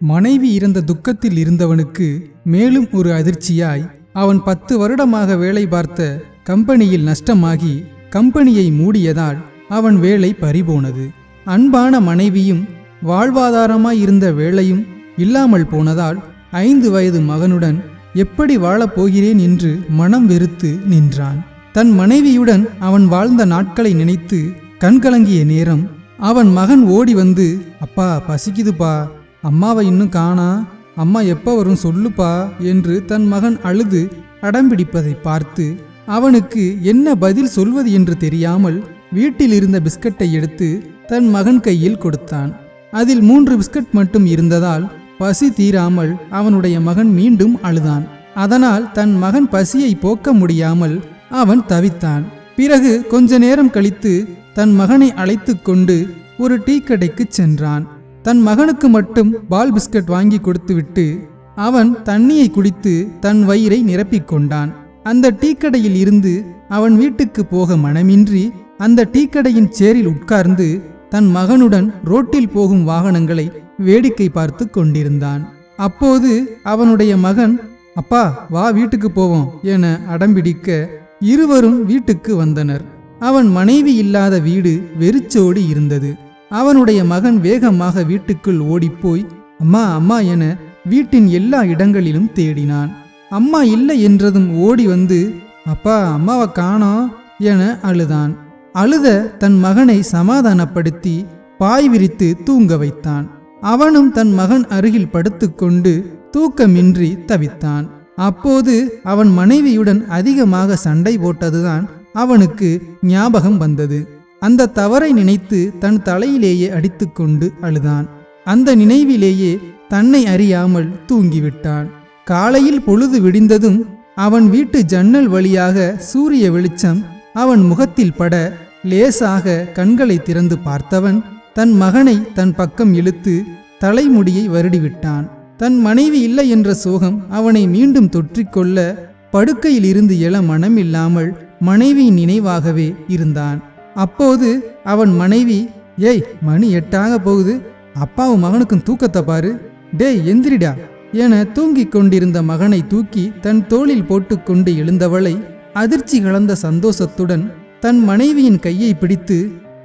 மனைவி இறந்த துக்கத்தில் இருந்தவனுக்கு மேலும் ஒரு அதிர்ச்சியாய் அவன் பத்து வருடமாக வேலை பார்த்த கம்பெனியில் நஷ்டமாகி கம்பெனியை மூடியதால் அவன் வேலை பறிபோனது. அன்பான மனைவியும் வாழ்வாதாரமாய் இருந்த வேலையும் இல்லாமல் போனதால் ஐந்து வயது மகனுடன் எப்படி வாழப் போகிறேன் என்று மனம் வெறுத்து நின்றான். தன் மனைவியுடன் அவன் வாழ்ந்த நாட்களை நினைத்து கண்கலங்கிய நேரம் அவன் மகன் ஓடி வந்து அப்பா பசிக்குதுப்பா அம்மாவை இன்னும் காணா அம்மா எப்போ வரும் சொல்லுப்பா என்று தன் மகன் அழுது அடம்பிடிப்பதை பார்த்து அவனுக்கு என்ன பதில் சொல்வது என்று தெரியாமல் வீட்டில் இருந்த பிஸ்கட்டை எடுத்து தன் மகன் கையில் கொடுத்தான். அதில் மூன்று பிஸ்கட் மட்டும் இருந்ததால் பசி தீராமல் அவனுடைய மகன் மீண்டும் அழுதான். அதனால் தன் மகன் பசியை போக்க முடியாமல் அவன் தவித்தான். பிறகு கொஞ்ச நேரம் கழித்து தன் மகனை அழைத்து கொண்டு ஒரு டீ கடைக்கு சென்றான். தன் மகனுக்கு மட்டும் பால் பிஸ்கட் வாங்கி கொடுத்துவிட்டு அவன் தண்ணியை குடித்து தன் வயிறை நிரப்பிக் கொண்டான். அந்த டீக்கடையில் இருந்து அவன் வீட்டுக்கு போக மனமின்றி அந்த டீக்கடையின் சேரில் உட்கார்ந்து தன் மகனுடன் ரோட்டில் போகும் வாகனங்களை வேடிக்கை பார்த்து கொண்டிருந்தான். அப்போது அவனுடைய மகன் அப்பா வா வீட்டுக்கு போவோம் என அடம்பிடிக்க இருவரும் வீட்டுக்கு வந்தனர். அவன் மனைவி இல்லாத வீடு வெறிச்சோடி இருந்தது. அவனுடைய மகன் வேகமாக வீட்டுக்குள் ஓடிப்போய் அம்மா அம்மா என வீட்டின் எல்லா இடங்களிலும் தேடினான். அம்மா இல்லை என்றதும் ஓடி வந்து அப்பா அம்மாவை காணோம் என அழுதான். அழுத தன் மகனை சமாதானப்படுத்தி பாய் விரித்து தூங்க வைத்தான். அவனும் தன் மகன் அருகில் படுத்துக்கொண்டு தூக்கமின்றி தவித்தான். அப்போது அவன் மனைவியுடன் அதிகமாக சண்டை போட்டதுதான் அவனுக்கு ஞாபகம் வந்தது. அந்த தவறை நினைத்து தன் தலையிலேயே அடித்துக்கொண்டு அழுதான். அந்த நினைவிலேயே தன்னை அறியாமல் தூங்கிவிட்டான் காலையில் பொழுது விடிந்ததும் அவன் வீட்டு ஜன்னல் வழியாக சூரிய வெளிச்சம் அவன் முகத்தில் பட லேசாக கண்களை திறந்து பார்த்தவன் தன் மகனை தன் பக்கம் இழுத்து தலைமுடியை வருடிவிட்டான். தன் மனைவி இல்லை என்ற சோகம் அவனை மீண்டும் தொற்றிக்கொள்ள படுக்கையில் இருந்து எழ மனமில்லாமல் மனைவியின் நினைவாகவே இருந்தான். அப்போது அவன் மனைவி ஏய் மணி எட்டாக போகுது. அப்பாவும் மகனுக்கும் தூக்கத்தை பாரு. டேய் எந்திரிடா. என தூங்கிக் கொண்டிருந்த மகனை தூக்கி தன் தோளில் போட்டுக்கொண்டு எழுந்தவளை அதிர்ச்சி கலந்த சந்தோஷத்துடன் தன் மனைவியின் கையை பிடித்து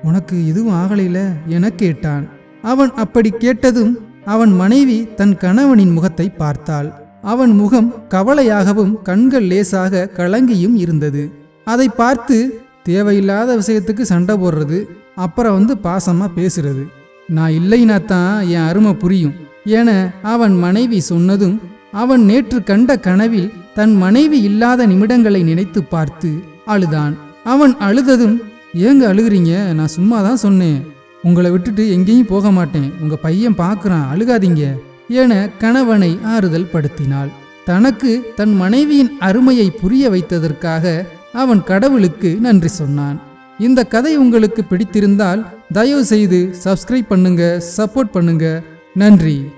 உனக்கு எதுவும் ஆகலையில என கேட்டான். அவன் அப்படி கேட்டதும் அவன் மனைவி தன் கணவனின் முகத்தை பார்த்தாள். அவன் முகம் கவலையாகவும் கண்கள் லேசாக கலங்கியும் இருந்தது. அதை பார்த்து தேவையில்லாத விஷயத்துக்கு சண்டை போடுறது அப்புறம் வந்து பாசமாக பேசுறது. நான் இல்லைனா தான் என் அருமை புரியும். என அவன் மனைவி சொன்னதும் அவன் நேற்று கண்ட கனவில் தன் மனைவி இல்லாத நிமிடங்களை நினைத்து பார்த்து அழுதான். அவன் அழுததும் ஏங்க அழுகுறீங்க? நான் சும்மா தான் சொன்னேன். உங்களை விட்டுட்டு எங்கேயும் போக மாட்டேன். உங்க பையன் பார்க்குறான். அழுகாதீங்க. என கணவனை ஆறுதல் படுத்தினாள். தனக்கு தன் மனைவியின் அருமையை புரிய வைத்ததற்காக அவன் கடவுளுக்கு நன்றி சொன்னான். இந்த கதை உங்களுக்கு பிடித்திருந்தால் தயவு செய்து சப்ஸ்கிரைப் பண்ணுங்க சப்போர்ட் பண்ணுங்க. நன்றி.